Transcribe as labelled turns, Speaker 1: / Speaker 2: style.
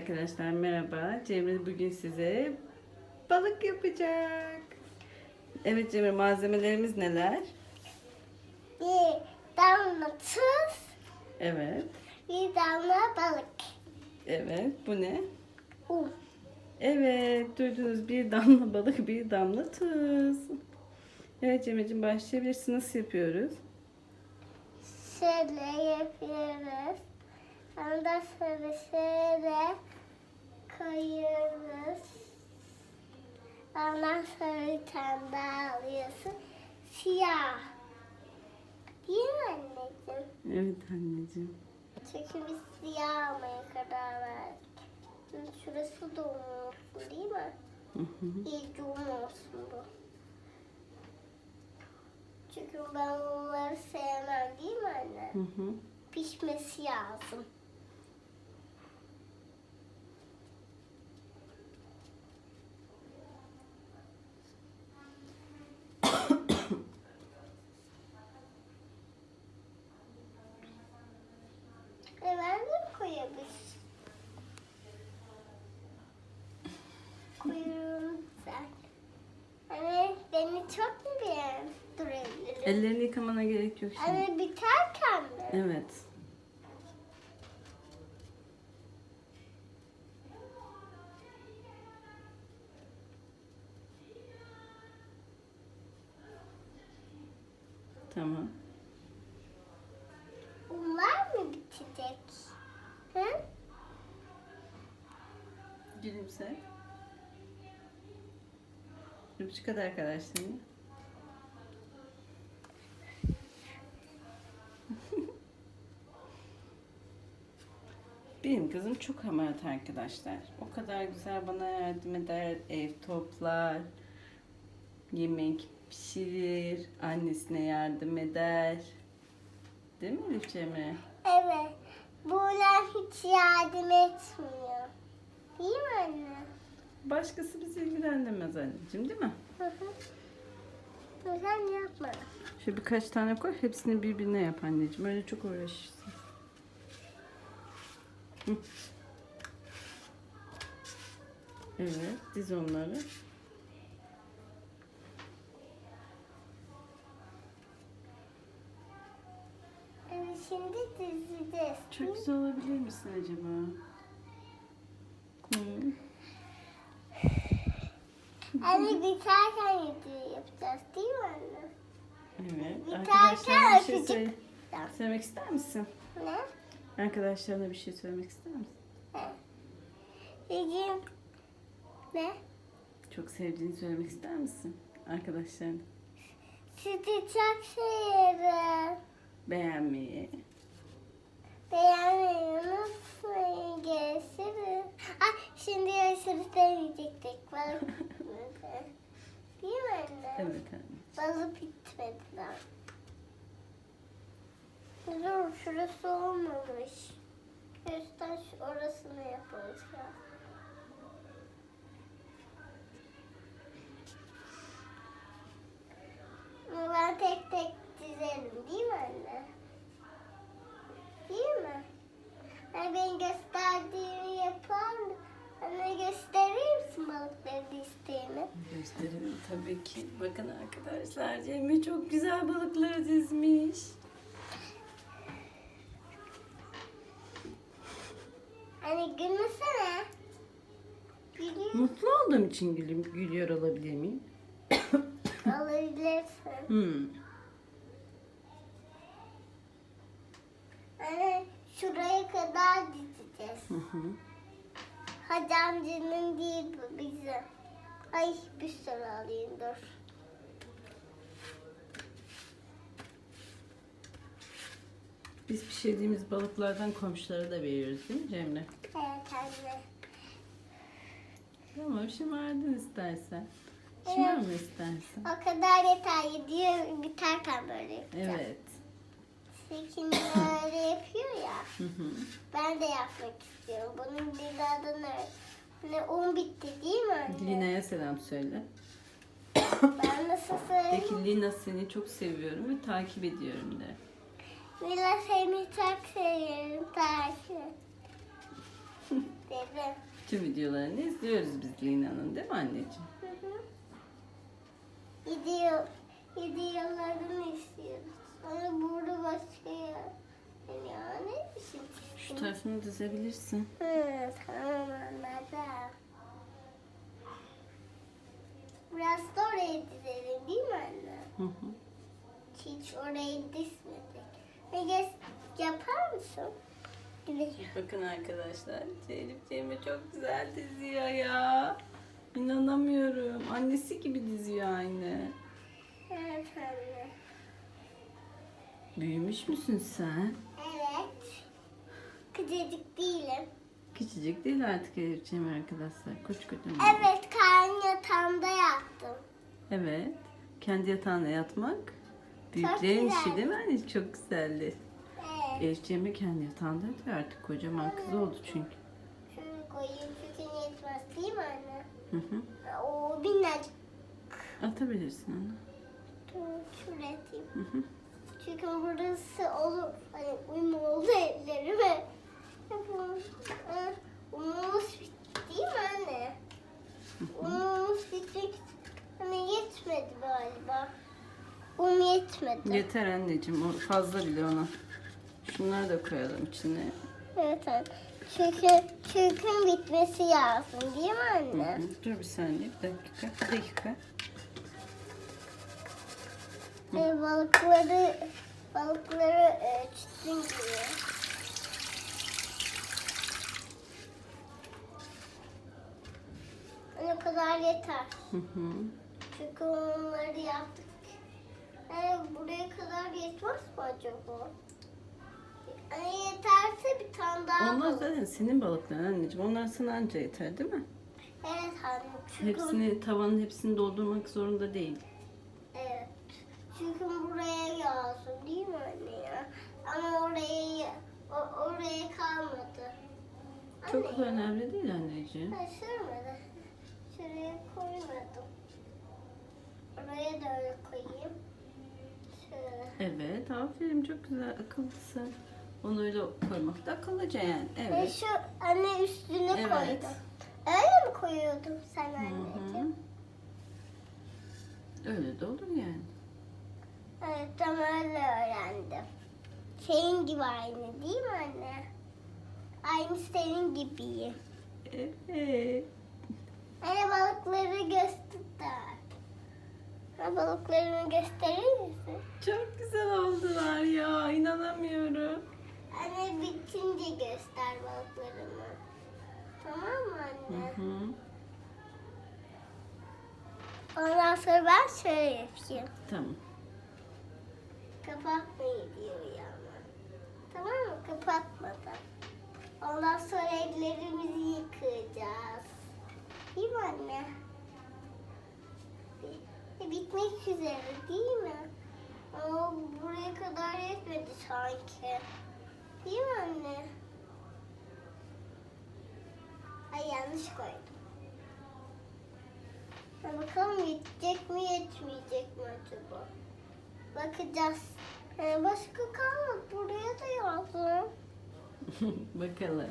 Speaker 1: arkadaşlar merhaba. Cemre bugün size balık yapacak. Evet Cemre malzemelerimiz neler?
Speaker 2: Bir damla tuz,
Speaker 1: Evet.
Speaker 2: bir damla balık.
Speaker 1: Evet bu ne?
Speaker 2: Un.
Speaker 1: Evet duydunuz bir damla balık bir damla tuz. Evet Cemre'ciğim başlayabilirsin. Nasıl yapıyoruz?
Speaker 2: Şöyle yapıyoruz. Ondan sonra şöyle koyuyoruz. Ondan sonra bir tane daha alıyorsun. Siyah. Değil mi anneciğim?
Speaker 1: Evet anneciğim.
Speaker 2: Çünkü biz siyah almaya karar verdik. Şimdi Şurası da un olsun değil mi?
Speaker 1: Hı hı.
Speaker 2: İyice un olsun bu. Çünkü ben onları sevmem değil mi anne?
Speaker 1: Hı hı.
Speaker 2: Pişmesi lazım. E ben de koyabilir. Koyuyorum sen. Anne beni çok mu beğendirebilirim?
Speaker 1: Ellerini yıkamana gerek yok şimdi.
Speaker 2: Anne biterken mi?
Speaker 1: Evet. Tamam.
Speaker 2: Bunlar mı bitecek? Hı?
Speaker 1: Gülümse. Öpücük at arkadaşlarına. Benim kızım çok hamarat arkadaşlar. O kadar güzel bana yardım eder, ev toplar, yemek pişirir, annesine yardım eder. Değil mi Elif Cemre?
Speaker 2: Evet. Buğular hiç yardım etmiyor. Değil mi anne?
Speaker 1: Başkası bizi ilgilendirmez anneciğim değil mi?
Speaker 2: Hı hı. Sen yapma.
Speaker 1: Şöyle birkaç tane koy. Hepsini birbirine yap anneciğim. Öyle çok uğraşırsın. Evet. Diz onları.
Speaker 2: Evet şimdi dizeceğiz.
Speaker 1: Çok güzel olabilir misin acaba? Hı.
Speaker 2: Anne biterken yapacağız değil mi anne?
Speaker 1: Evet.
Speaker 2: Bir
Speaker 1: Arkadaşlarına bir şey
Speaker 2: öpücük.
Speaker 1: söyle- söylemek ister misin?
Speaker 2: Ne?
Speaker 1: Arkadaşlarına bir şey söylemek ister misin?
Speaker 2: Dediğim ne?
Speaker 1: Çok sevdiğini söylemek ister misin? Arkadaşlarına.
Speaker 2: Sizi çok severim.
Speaker 1: Beğenmeyi.
Speaker 2: Beğenmeyi unutmayın. Görüşürüz. Ah, şimdi görüşürüz demeyecektik. Balık bitmedi. Değil mi anne?
Speaker 1: Evet anne.
Speaker 2: Balık bitmedi daha. Dur şurası olmamış. Şu orasını. Ama Ben tek tek dizerim değil mi anne? Değil mi? Hani ben gösterdiğimi yapar mı? Anne gösterir misin balıkları dizdiğimi?
Speaker 1: Gösterelim tabii ki. Bakın arkadaşlar Cemre çok güzel balıkları dizmiş.
Speaker 2: Hani gülmesene. Gülüyor.
Speaker 1: Mutlu olduğum için gülüm, gülüyor olabilir miyim?
Speaker 2: Alabilirsin.
Speaker 1: Hmm.
Speaker 2: Hani şuraya kadar dizeceğiz.
Speaker 1: Hı hı.
Speaker 2: Hacı amcanın değil bu bizim. Ay bir sürü alayım dur.
Speaker 1: Biz pişirdiğimiz balıklardan komşulara da veriyoruz değil mi Cemre?
Speaker 2: Evet anne.
Speaker 1: Tamam şımardın istersen. Şımarma istersen.
Speaker 2: O kadar yeter. Yediyor biterken böyle yapacağım.
Speaker 1: Evet.
Speaker 2: Şimdi öyle yapıyor ya.
Speaker 1: Hı hı.
Speaker 2: Ben de yapmak istiyorum. Bunun ne? Ne un bitti değil mi anne?
Speaker 1: Lina'ya selam söyle.
Speaker 2: Ben nasıl söyleyeyim?
Speaker 1: ki Lina seni çok seviyorum ve takip ediyorum de.
Speaker 2: Mila seni çok seviyorum. Takip. Dedim.
Speaker 1: Tüm videolarını izliyoruz biz Lina'nın değil mi anneciğim?
Speaker 2: Hı hı. Gidiyor. Gidiyorlarını istiyoruz. Sonra burada başka yer. Yani ne biçim
Speaker 1: Şu tarafını dizebilirsin.
Speaker 2: Hı, tamam anladım. Biraz da oraya dizelim değil mi anne?
Speaker 1: Hı hı.
Speaker 2: Hiç orayı dizmedik. Ege yapar mısın?
Speaker 1: Bakın arkadaşlar Elif Cemre çok güzel diziyor ya. İnanamıyorum. Annesi gibi diziyor aynı.
Speaker 2: Evet anne.
Speaker 1: Büyümüş müsün sen?
Speaker 2: Evet. Kıcacık değilim.
Speaker 1: Küçücük değil artık Elif Cemre arkadaşlar. Koç kocaman.
Speaker 2: Evet karnı yatağımda yattım.
Speaker 1: Evet. Kendi yatağına yatmak büyüklerin işi değil mi anne? Çok güzeldi. Cemre kendi yatağında yatıyor artık. Kocaman kız oldu çünkü.
Speaker 2: Şunu koyayım çünkü yetmez değil mi anne?
Speaker 1: Hı hı.
Speaker 2: O minnacık.
Speaker 1: Atabilirsin onu.
Speaker 2: Şuraya atayım.
Speaker 1: Hı hı.
Speaker 2: Çünkü burası olur. Hani uyum oldu ellerime. Umumuz bitti değil mi anne? Umumuz bitmek hani yetmedi galiba. Um yetmedi.
Speaker 1: Yeter anneciğim. O fazla bile ona. Şunları da koyalım içine.
Speaker 2: Evet anne. Çünkü, çünkü bitmesi lazım değil mi
Speaker 1: Hı
Speaker 2: anne?
Speaker 1: hı. Dur bir saniye. Bir dakika. Bir dakika.
Speaker 2: Hani balıkları balıkları ölçtün. Hani o kadar yeter.
Speaker 1: Hı hı.
Speaker 2: Çünkü onları yaptık. Yani buraya kadar yetmez mi acaba? Hani yeterse bir tane daha
Speaker 1: Onlar
Speaker 2: koyalım.
Speaker 1: zaten senin balıkların anneciğim. Onlar sana anca yeter değil mi?
Speaker 2: Evet anne. Çünkü,
Speaker 1: Hepsini tavanın hepsini doldurmak zorunda değil.
Speaker 2: Evet. Çünkü buraya lazım değil mi anne ya? Ama oraya o, oraya kalmadı.
Speaker 1: Çok da önemli değil anneciğim.
Speaker 2: Ben sürmedi. Şuraya koymadım. Oraya da öyle koyayım. Şöyle.
Speaker 1: Evet aferin çok güzel akıllısın. Onu öyle koymak da akıllıca yani.
Speaker 2: Ve
Speaker 1: Evet.
Speaker 2: şu anne üstüne
Speaker 1: Evet.
Speaker 2: koydum. Öyle mi koyuyordun sen
Speaker 1: Hı
Speaker 2: anneciğim?
Speaker 1: hı. Öyle de olur yani.
Speaker 2: Evet tam öyle öğrendim. Senin gibi aynı değil mi anne? Aynı senin gibiyim.
Speaker 1: Evet.
Speaker 2: Anne balıkları göster. Ha, balıklarını gösterir misin?
Speaker 1: Çok güzel oldular ya inanamıyorum.
Speaker 2: Göster balıklarını. Tamam mı
Speaker 1: Hı
Speaker 2: anne?
Speaker 1: hı.
Speaker 2: Ondan sonra ben şöyle yapayım.
Speaker 1: Tamam.
Speaker 2: Kapatmayı diyor ya ama. Tamam mı? Kapatmadan. Ondan sonra ellerimizi yıkayacağız. Değil mi anne? Bi- Bitmek üzere değil mi? Ama buraya kadar yetmedi sanki. Değil mi anne? Ay yanlış koydum. Ha, bakalım yetecek mi yetmeyecek mi acaba? Bakacağız. Ee, başka kalmadı. Buraya da yazdım.
Speaker 1: Bakalım.